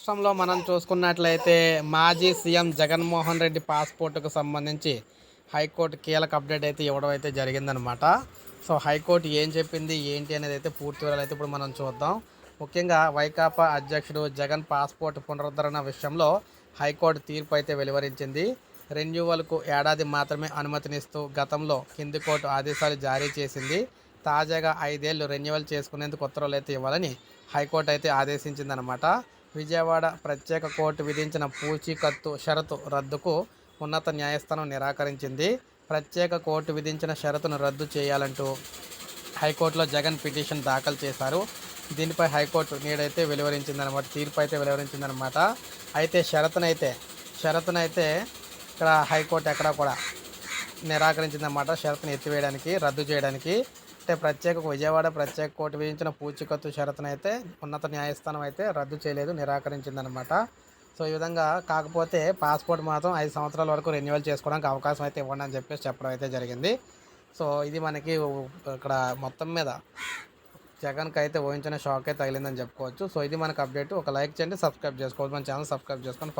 రాష్ట్రంలో మనం చూసుకున్నట్లయితే మాజీ సీఎం జగన్మోహన్ రెడ్డి పాస్పోర్టుకు సంబంధించి హైకోర్టు కీలక అప్డేట్ అయితే ఇవ్వడం అయితే జరిగిందనమాట సో హైకోర్టు ఏం చెప్పింది ఏంటి అనేది అయితే పూర్తి వివరాలు అయితే ఇప్పుడు మనం చూద్దాం. ముఖ్యంగా వైకాపా అధ్యక్షుడు జగన్ పాస్పోర్ట్ పునరుద్ధరణ విషయంలో హైకోర్టు తీర్పు అయితే వెలువరించింది. రెన్యువల్కు ఏడాది మాత్రమే అనుమతినిస్తూ గతంలో కింది కోర్టు ఆదేశాలు జారీ చేసింది. తాజాగా ఐదేళ్ళు రెన్యువల్ చేసుకునేందుకు ఉత్తర్వులు అయితే ఇవ్వాలని హైకోర్టు అయితే ఆదేశించిందనమాట విజయవాడ ప్రత్యేక కోర్టు విధించిన పూచీకత్తు షరతు రద్దుకు ఉన్నత న్యాయస్థానం నిరాకరించింది. ప్రత్యేక కోర్టు విధించిన షరతును రద్దు చేయాలంటూ హైకోర్టులో జగన్ పిటిషన్ దాఖలు చేశారు. దీనిపై హైకోర్టు నేడైతే వెలువరించిందనమాట తీర్పు అయితే వెలువరించిందనమాట అయితే షరతునైతే షరతునైతే ఇక్కడ హైకోర్టు ఎక్కడ కూడా నిరాకరించిందన్నమాట. షరతును ఎత్తివేయడానికి రద్దు చేయడానికి. అంటే ప్రత్యేక విజయవాడ ప్రత్యేక కోర్టు విధించిన పూచికత్తు షరతును అయితే ఉన్నత న్యాయస్థానం అయితే రద్దు చేయలేదు నిరాకరించిందనమాట సో ఈ విధంగా కాకపోతే పాస్పోర్ట్ మాత్రం ఐదు సంవత్సరాల వరకు రెన్యువల్ చేసుకోవడానికి అవకాశం అయితే ఇవ్వండి అని చెప్పేసి చెప్పడం అయితే జరిగింది. సో ఇది మనకి ఇక్కడ మొత్తం మీద జగన్కి అయితే ఊహించిన షాక్ అయితే తగిలిందని చెప్పుకోవచ్చు. సో ఇది మనకు అప్డేట్. ఒక లైక్ చేయండి సబ్స్క్రైబ్ చేసుకోవచ్చు. మన ఛానల్ సబ్స్క్రైబ్ చేసుకొని